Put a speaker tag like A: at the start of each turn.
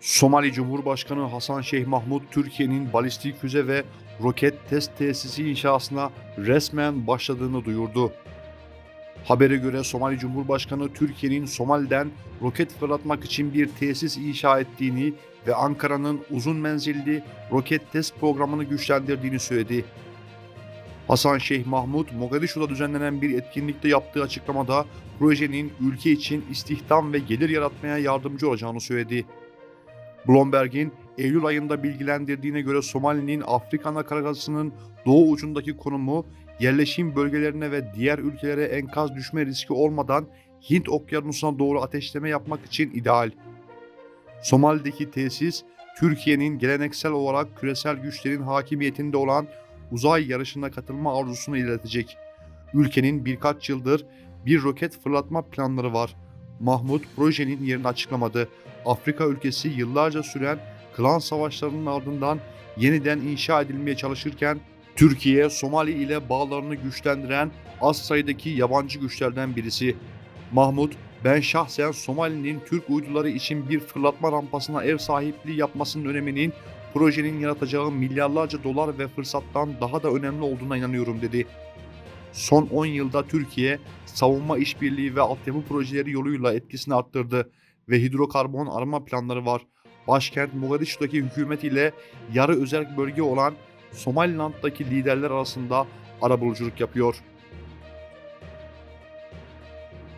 A: Somali Cumhurbaşkanı Hasan Şeyh Mahmut, Türkiye'nin balistik füze ve roket test tesisi inşasına resmen başladığını duyurdu. Habere göre Somali Cumhurbaşkanı Türkiye'nin Somali'den roket fırlatmak için bir tesis inşa ettiğini ve Ankara'nın uzun menzilli roket test programını güçlendirdiğini söyledi. Hasan Şeyh Mahmut, Mogadishu'da düzenlenen bir etkinlikte yaptığı açıklamada projenin ülke için istihdam ve gelir yaratmaya yardımcı olacağını söyledi. Bloomberg'in Eylül ayında bilgilendirdiğine göre Somali'nin Afrika anakarasının doğu ucundaki konumu yerleşim bölgelerine ve diğer ülkelere enkaz düşme riski olmadan Hint okyanusuna doğru ateşleme yapmak için ideal. Somali'deki tesis, Türkiye'nin geleneksel olarak küresel güçlerin hakimiyetinde olan uzay yarışına katılma arzusunu iletecek. Ülkenin birkaç yıldır bir roket fırlatma planları var. Mahmut projenin yerini açıklamadı. Afrika ülkesi yıllarca süren klan savaşlarının ardından yeniden inşa edilmeye çalışırken Türkiye, Somali ile bağlarını güçlendiren az sayıdaki yabancı güçlerden birisi. Mahmut, ben şahsen Somali'nin Türk uyduları için bir fırlatma rampasına ev sahipliği yapmasının öneminin projenin yaratacağı milyarlarca dolar ve fırsattan daha da önemli olduğuna inanıyorum dedi. Son 10 yılda Türkiye savunma işbirliği ve altyapı projeleri yoluyla etkisini arttırdı ve hidrokarbon arama planları var. Başkent Mogadishu'daki hükümet ile yarı özel bölge olan Somaliland'daki liderler arasında arabuluculuk yapıyor.